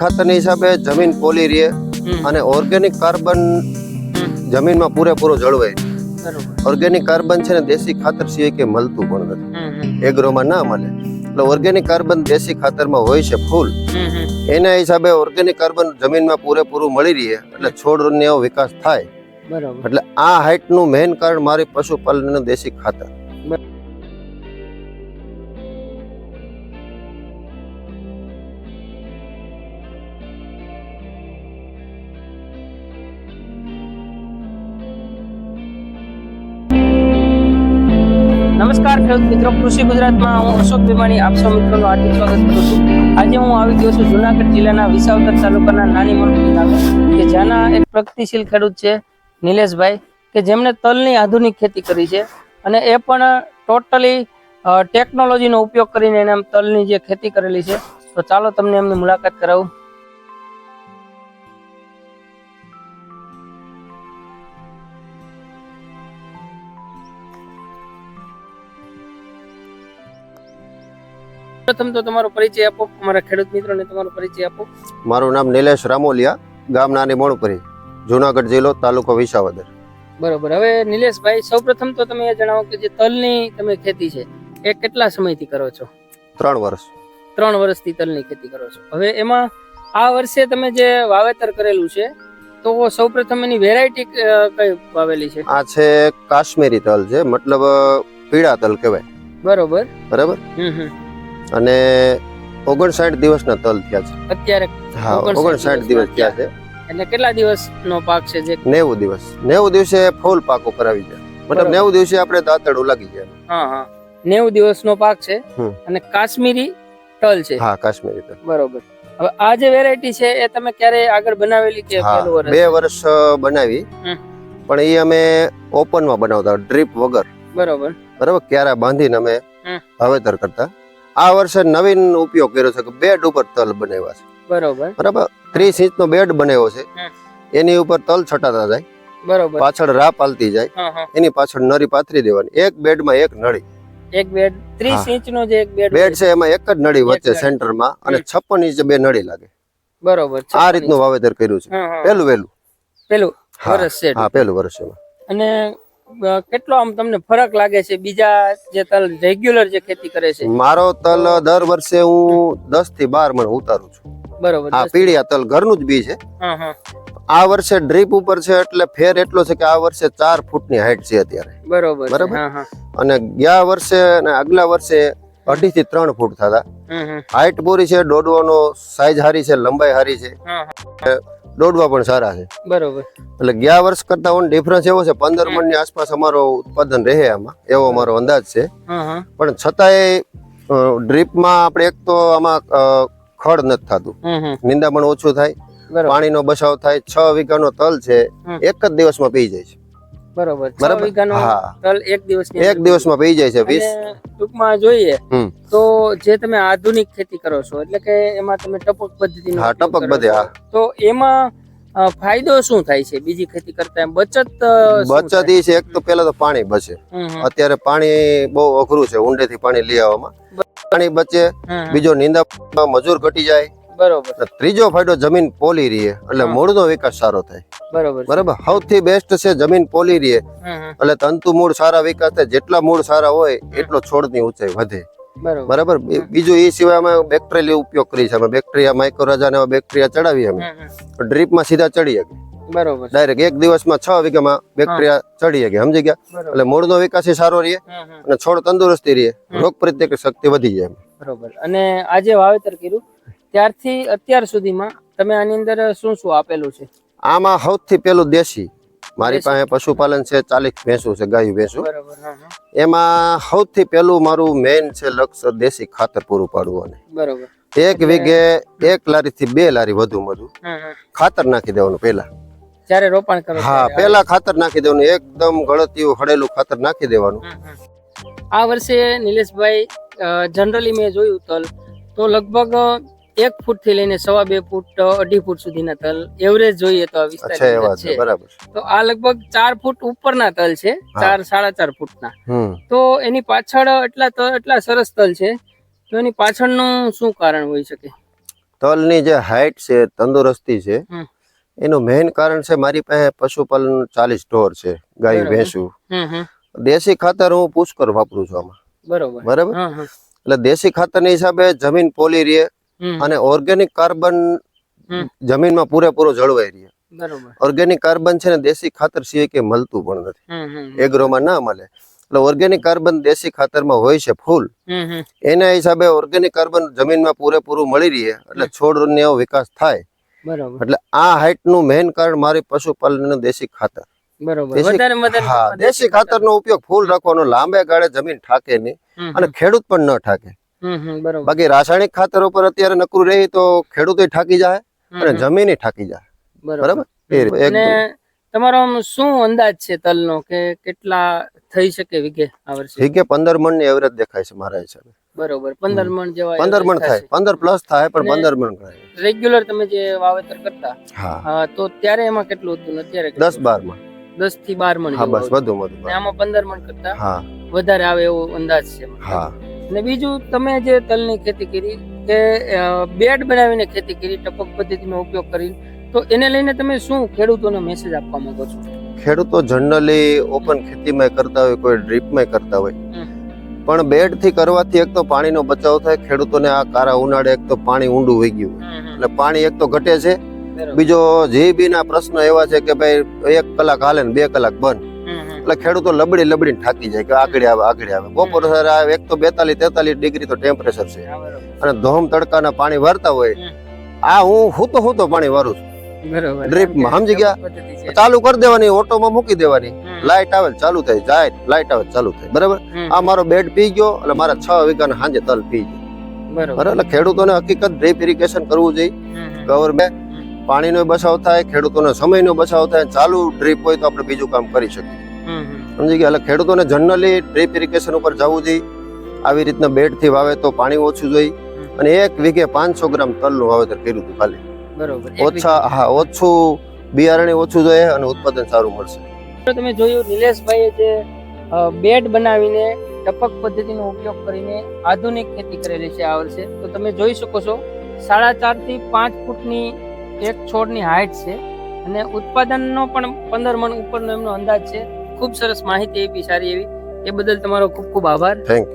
ખાતરની હિસાબે જમીન પોલી રહે અને ઓર્ગેનિક કાર્બન જમીનમાં પૂરેપૂરો જળવાય. ઓર્ગેનિક કાર્બન છે ને દેશી ખાતર સિવાય કે મળતું પણ નથી. એગ્રોમાં ના મળે. એટલે ઓર્ગેનિક કાર્બન દેશી ખાતરમાં હોય છે ફૂલ. એના હિસાબે ઓર્ગેનિક કાર્બન જમીનમાં પૂરેપૂરું મળી રહે એટલે છોડનો વિકાસ થાય. બરોબર. એટલે આ હાઇટનું મેઇન કારણ મારી પશુપાલન દેશી ખાતર. ખેડૂત મિત્રો, કૃષિ ગુજરાતમાં હું અશોક ભીમાણી, આપ સૌ મિત્રોનું હાર્દિક સ્વાગત કરું છું. આજે હું આવી ગયો છું જુનાગઢ જિલ્લાના વિસાવદર તાલુકાના નાની મણપુર ગામે, કે જ્યાંના એક પ્રગતિશીલ ખેડૂત છે નિલેશભાઈ, કે જેમણે તલની આધુનિક ખેતી કરી છે. અને એ પણ ટોટલી ટેકનોલોજીનો ઉપયોગ કરીને એને તલની જે ખેતી કરેલી છે. તો ચાલો તમને એમની મુલાકાત કરાવું. પ્રથમ તો તમારો પરિચય આપો. અમારા ખેડૂત મિત્રોને તમારો પરિચય આપો. મારું નામ નિલેશ રામોલિયા ગામ નાની મોણપુરી જુનાગઢ જિલ્લો તાલુકો વિસાવદર. બરોબર. હવે નિલેશભાઈ સૌપ્રથમ તો તમે એ જણાવો કે જે તલની તમે ખેતી છે એ કેટલા સમયથી કરો છો? ત્રણ વર્ષ. ત્રણ વર્ષથી તલની ખેતી કરો છો. હવે એમાં આ વર્ષે તમે જે વાવેતર કરેલું છે તો સૌપ્રથમ એની વેરાયટી કઈ વાવેલી છે? આ છે કાશ્મીરી તલ છે મતલબ પીળા તલ કહેવાય. બરોબર. બરાબર? હમ હમ. અને ઓગણસાઠ દિવસના તલ થયા છે. અત્યારે હા ઓગણસાઠ દિવસ થયા છે. એટલે કેટલા દિવસનો પાક છે જે? નેવું દિવસ. નેવું દિવસે ફૂલ પાકો કરાવી જાય મતલબ નેવું દિવસે આપણે દાંતડું લાગી જાય હા હા. નેવું દિવસનો પાક છે અને કાશ્મીરી તલ છે. હા કાશ્મીરી તલ. બરોબર. હવે આ જે વેરાયટી છે એ તમે ક્યારે આગળ બનાવેલી કે બે વર્ષ બનાવી. પણ એ અમે ઓપનમાં બનાવતા ડ્રીપ વગર. બરોબર. બરાબર? ક્યારા બાંધીને અમે. વાવેતર કરતા. આ વર્ષે નવીન ઉપયોગ કર્યો છે કે બેડ ઉપર તલ બનાવ્યા છે. બરોબર. બરાબર? ત્રીસ ઇંચ નો બેડ બનાવ્યો છે. એની ઉપર તલ છટાતા જાય. બરોબર. પાછળ રા પાલતી જાય. એની પાછળ નળી પાથરી દેવાની. એક બેડમાં એક નળી. એક બેડ ત્રીસ. ઇંચ નો જે એક બેડ બેડ છે એમાં એક જ નળી વચ્ચે સેન્ટર સેન્ટરમાં અને છપ્પન ઇંચ બે નળી લાગે. બરોબર આ રીતનું વાવેતર કર્યું છે. પેલું વેલું પેલું વર્ષ છે. હા પેલું વર્ષ અને કેટલો આમ તમને ફરક લાગે છે? બીજા જે તલ રેગ્યુલર જે ખેતી કરે છે? મારો તલ દર વર્ષે હું દસથી બાર મણ ઉતારું છું. બરોબર આ પીળિયા તલ ઘરનું જ બી છે. આ વર્ષે ડ્રીપ ઉપર છે એટલે ફેર એટલો છે કે આ વર્ષે ચાર ફૂટની હાઈટ છે અત્યારે. બરોબર. બરાબર. અને ગયા વર્ષે અને આગલા વર્ષે અઢી થી ત્રણ ફૂટ થતા. હાઈટ પૂરી છે દોડવાનો સાઈઝ હારી છે લંબાઈ હારી છે. દોડવા પણ સારા છે. બરોબર. એટલે ગયા વર્ષ કરતા ઓન ડિફરન્સ એવો છે પંદર મણની આસપાસ અમારો ઉત્પાદન રહે આમાં એવો અમારો અંદાજ છે. પણ છતાંય ડ્રીપમાં આપણે એક તો આમાં ખડ નથી થતું. નિંદામણ ઓછું થાય પાણીનો બચાવ થાય છ વીઘાનો તલ છે એક જ દિવસમાં પી જાય છે. બરોબર. બરાબર? વીઘાનો તલ એક દિવસ એક દિવસમાં પી જાય છે વીસ? ટૂંકમાં જોઈએ તો જે તમે આધુનિક ખેતી કરો છો એટલે કે એમાં તમે ટપક પદ્ધતિ હા, ટપક પદ્ધતિ, હા. તો એમાં ફાયદો શું થાય છે બીજી ખેતી કરતા એમ? બચત બચત? છે એક તો પેલા તો પાણી બચે. અત્યારે પાણી બહુ અઘરું છે ઊંડેથી પાણી લઈ આવવામાં. પાણી બચે બીજો નિંદા મજૂર ઘટી જાય બરોબર. ત્રીજો ફાયદો જમીન પોલી રહે એટલે. મૂળનો વિકાસ સારો થાય. બરોબર. બરાબર? સૌથી બેસ્ટ છે જમીન પોલી રહે એટલે તંતુ મૂળ સારા વિકાસ થાય. જેટલા મૂળ સારા હોય એટલો છોડની ઊંચાઈ વધે. બરોબર. બીજું એ સિવાય અમે બેક્ટેરિયા ઉપયોગ કરી છે અમે બેક્ટેરિયા માઇક્રોરાજા ને બેક્ટેરિયા ચડાવી અમે. ડ્રીપમાં સીધા ચડી શકે બરોબર. ડાયરેક્ટ એક દિવસમાં છ વીઘામાં બેક્ટેરિયા ચડી ગયા સમજી ગયા? એટલે મૂળનો વિકાસ સારો રહે અને છોડ તંદુરસ્તી રહે રોગ પ્રત્યેક શક્તિ વધી જાય બરોબર. અને આજે વાવેતર કર્યું? ત્યારથી અત્યાર સુધીમાં તમે આની અંદર શું શું આપેલું છે? આમાં સૌથી પેલું દેશી. મારી પાસે પશુપાલન છે ચાલીસ ભેંસું છે ગાયું ભેંસું. એમાં સૌથી પેલું મારું મેઇન છે લક્ષ્ય દેશી ખાતર પૂરું પાડવું અને. બરોબર. એક વીઘે એક લારી થી બે લારી વધુ વધુ. ખાતર નાખી દેવાનું પેલા જ્યારે રોપણ કરો હા પેલા ખાતર નાખી દેવાનું એકદમ ગળતિયું હળેલું ખાતર નાખી દેવાનું. આ વર્ષે નિલેશભાઈ જનરલી મેં જોયું તો લગભગ એક ફૂટથી લઈને સવા બે ફૂટ અઢી ફૂટ સુધીના તલ. એવરેજ જોઈએ તો આ છે બરાબર તો આ લગભગ ચાર ફૂટ ઉપરના તલ છે ચાર સાડા ચાર ફૂટના. તો એની પાછળ એટલા એટલા સરસ તલ છે તો એની પાછળનું શું કારણ હોઈ શકે? તલની જે હાઈટ છે તંદુરસ્તી છે. એનું મેઇન કારણ છે મારી પાસે પશુપાલન ચાલીસ ઢોર છે ગાય. ભેંસું. દેશી ખાતર હું પુષ્કર વાપરું છું આમાં. બરોબર. બરાબર? એટલે દેશી ખાતરની હિસાબે જમીન પોલી રહે અને ઓર્ગેનિક કાર્બન. જમીનમાં પૂરેપૂરો જળવાઈ રહે. બરોબર. ઓર્ગેનિક કાર્બન છે ને દેશી ખાતર સિવાય કે મળતું પણ નથી. એગ્રોમાં ના મળે. એટલે ઓર્ગેનિક કાર્બન દેશી ખાતરમાં હોય છે ફૂલ. એના હિસાબે ઓર્ગેનિક કાર્બન જમીનમાં પૂરેપૂરું મળી રહે એટલે છોડનો એવો વિકાસ થાય. બરોબર. એટલે આ હાઈટનું મેઇન કારણ મારી પશુપાલન દેશી ખાતર. બરોબર. દેશી- ખાતર નો હા દેશી ખાતરનો ઉપયોગ ફૂલ રાખવાનો લાંબે ગાળે જમીન ઠાકે નહીં અને ખેડૂત પણ ન ઠાકે. બાકી રાસાયણિક ખાતર ઉપર અત્યારે નકરું રહી તો ખેડૂતો ઠાકી જાય અને જમીન ઠાકી જાય. બરાબર. તમારો શું અંદાજ છે તલનો? કે કેટલા થઈ શકે વીઘે આ વર્ષે? વીઘે પંદર મણની એવરેજ દેખાય છે મારા હિસાબે. બરોબર પંદર મણ જેવા પંદર મણ થાય. પંદર પ્લસ થાય પણ પંદર મણ થાય. રેગ્યુલર તમે જે વાવેતર કરતા હા. હા, તો ત્યારે એમાં કેટલું હતું અત્યારે દસ બાર મણ. દસથી બાર મણ હા બસ વધુ વધુ આમાં પંદર મણ કરતા હા. વધારે આવે એવો અંદાજ છે હા. અને બીજું તમે જે તલની ખેતી કરી કે બેડ બનાવીને ખેતી કરી ટપક પદ્ધતિનો ઉપયોગ કરી તો એને લઈને તમે શું ખેડૂતોને મેસેજ આપવા માંગો છો? ખેડૂતો જનરલી ઓપન ખેતીમાં કરતા હોય કોઈ ડ્રીપમાં કરતા હોય. પણ બેડથી કરવાથી એક તો પાણીનો બચાવ થાય ખેડૂતોને આ કારા ઉનાળે એક તો પાણી ઊંડું વહી ગયું એટલે પાણી એક તો ઘટે છે. બીજો જીબી ના પ્રશ્ન એવા છે કે ભાઈ એક કલાક હાલે ને બે કલાક બંધ. એટલે ખેડૂતો લબડી લબડીને થાકી જાય કે આગળ આવે આગળ આવે. બપોર આવે એક તો બેતાલીસ તેતાલીસ ડિગ્રી તો ટેમ્પરેચર છે. અને ધોમ તડકાના પાણી વારતા હોય આ હું હુતો હુતો પાણી વારું છું. બરોબર. સમજી ગયા? ચાલુ કરી દેવાની ઓટોમાં મૂકી દેવાની. લાઇટ લાઈટ આવે ચાલુ થાય જાય લાઈટ આવે ચાલુ થાય. બરાબર? આ મારો બેડ પી ગયો એટલે મારા છ વીઘાના સાંજે તલ પી ગયો. બરાબર. એટલે ખેડૂતોને હકીકત ડ્રીપ ઇરિગેશન કરવું જોઈએ. ગવર્મેન્ટ પાણીનો બચાવ થાય ખેડૂતોનો સમયનો બચાવ થાય ચાલુ ડ્રીપ હોય તો આપણે બીજું કામ કરી શકીએ. સમજી ગયા. એટલે ખેડૂતોને જનરલી ડ્રીપ ઇરિગેશન ઉપર જવું જોઈએ. આવી રીતના બેડથી વાવે તો પાણી ઓછું જોઈએ. અને એક વીઘે પાંચસો ગ્રામ તલનું વાવેતર કર્યું હતું ખાલી બરોબર. ઓછા હા ઓછું બિયારણે ઓછું જોઈએ અને ઉત્પાદન સારું મળશે. તમે જોયું નિલેશભાઈએ જે બેડ બનાવીને ટપક પદ્ધતિનો ઉપયોગ કરીને આધુનિક ખેતી કરેલી છે આ વર્ષે. તો તમે જોઈ શકો છો સાડા ચારથી પાંચ ફૂટની એક છોડની હાઇટ છે અને ઉત્પાદનનો પણ પંદર મણ ઉપરનો એમનો અંદાજ છે. ખૂબ સરસ માહિતી આપી સારી એવી. એ બદલ તમારો ખૂબ ખૂબ આભાર. થેન્ક